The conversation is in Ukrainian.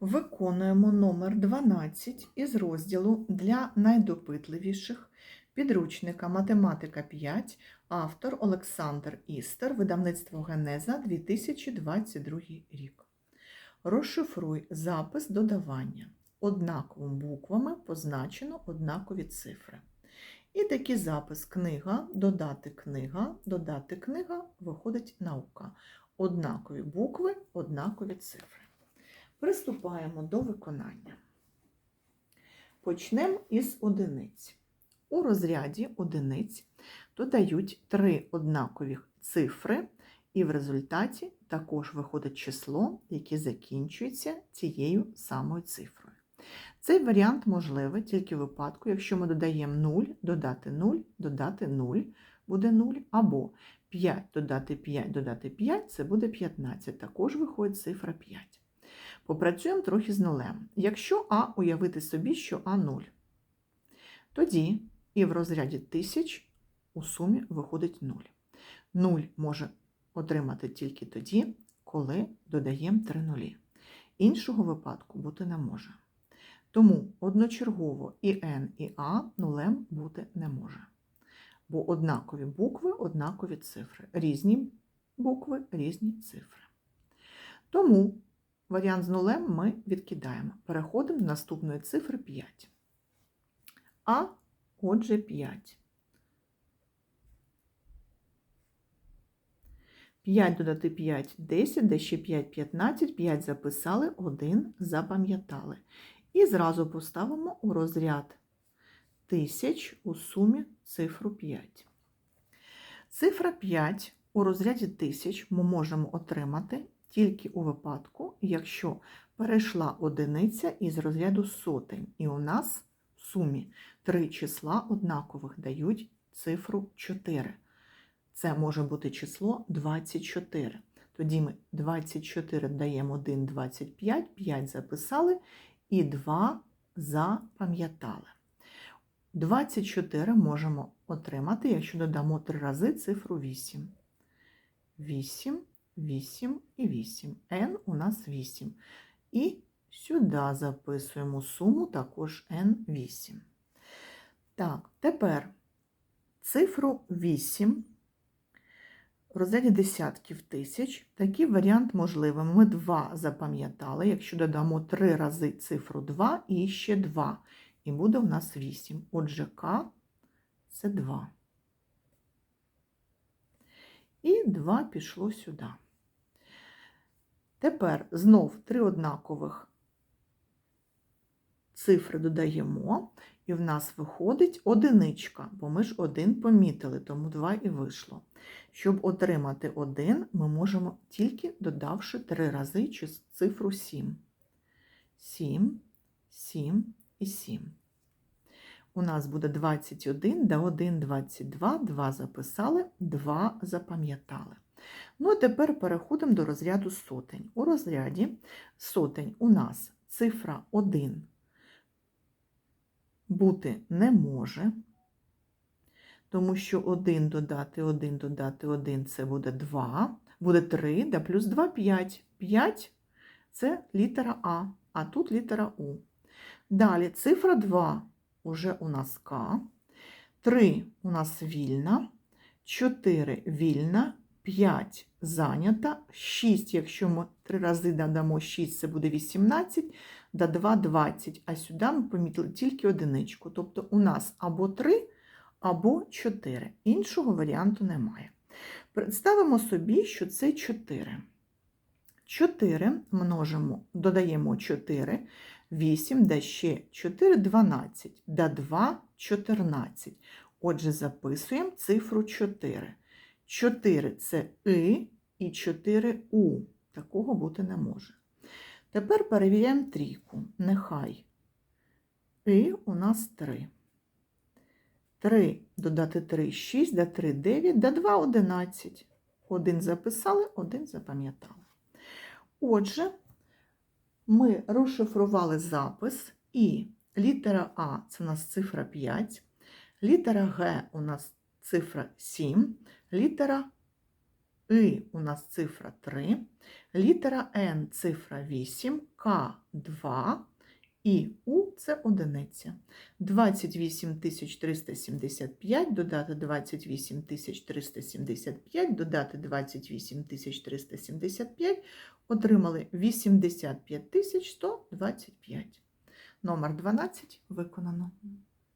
Виконуємо номер 12 із розділу для найдопитливіших підручника Математика 5, автор Олександр Істер, видавництво Генеза 2022 рік. Розшифруй запис додавання. Однаковими буквами позначено однакові цифри. І такий запис книга, додати книга, додати книга, виходить наука. Однакові букви, однакові цифри. Приступаємо до виконання. Почнемо із одиниць. У розряді одиниць додають три однакові цифри, і в результаті також виходить число, яке закінчується цією самою цифрою. Цей варіант можливий тільки в випадку, якщо ми додаємо 0, додати 0, додати 0 буде 0, або 5 додати 5, додати 5 це буде 15. Також виходить цифра 5. Попрацюємо трохи з нулем. Якщо А уявити собі, що А 0, тоді і в розряді тисяч у сумі виходить 0. 0 може отримати тільки тоді, коли додаємо 3 нулі. Іншого випадку бути не може. Тому одночергово і N, і А нулем бути не може. Бо однакові букви, однакові цифри. Різні букви, різні цифри. Тому варіант з нулем ми відкидаємо. Переходимо до наступної цифри 5. А, отже, 5. 5 додати 5 10, де ще 5 15, 5 записали, 1 запам'ятали. І зразу поставимо у розряд тисяч у сумі цифру 5. Цифра 5 у розряді тисяч ми можемо отримати тільки у випадку, якщо перейшла одиниця із розряду сотень. І у нас в сумі три числа однакових дають цифру 4. Це може бути число 24. Тоді ми 24 даємо 1, 25, 5 записали і 2 запам'ятали. 24 можемо отримати, якщо додамо 3 рази цифру 8. 8, 8 і 8. n у нас 8. І сюди записуємо суму також n8. Так, тепер цифру 8 в розряді десятків тисяч. Такий варіант можливий. Ми 2 запам'ятали, якщо додамо 3 рази цифру 2 і ще 2. І буде у нас 8. Отже, К це 2. І 2 пішло сюди. Тепер знов три однакових цифри додаємо, і в нас виходить одиничка, бо ми ж один помітили, тому 2 і вийшло. Щоб отримати 1, ми можемо тільки додавши 3 рази цифру 7. 7, 7 і 7. У нас буде 21, да 1, 22, 2 записали, 2 запам'ятали. Ну, а тепер переходимо до розряду сотень. У розряді сотень у нас цифра 1 бути не може, тому що 1 додати 1 додати 1 це буде 2, буде 3, да плюс 2 5. 5 це літера А, а тут літера У. Далі цифра 2 уже у нас К, 3 у нас вільна, 4 вільна, 5 зайнята, 6, якщо ми 3 рази додамо 6, це буде 18, до 2 – 20, а сюди ми помітили тільки одиничку. Тобто у нас або 3, або 4. Іншого варіанту немає. Представимо собі, що це 4. 4 множимо, додаємо 4, 8, да ще 4 – 12, да 2 – 14. Отже, записуємо цифру 4. 4 це И і 4 У. Такого бути не може. Тепер перевіряємо трійку. Нехай І у нас 3. 3 додати 3 6, да 3 9, да 2 11. Один записали, один запам'ятали. Отже, ми розшифрували запис, і літера А це у нас цифра 5, літера Г у нас цифра 7, літера І у нас цифра 3, Літера Н цифра 8, К 2 і У це одиниця. 28 375 додати 28 375, додати 28 375, отримали 85 125. Номер 12 виконано.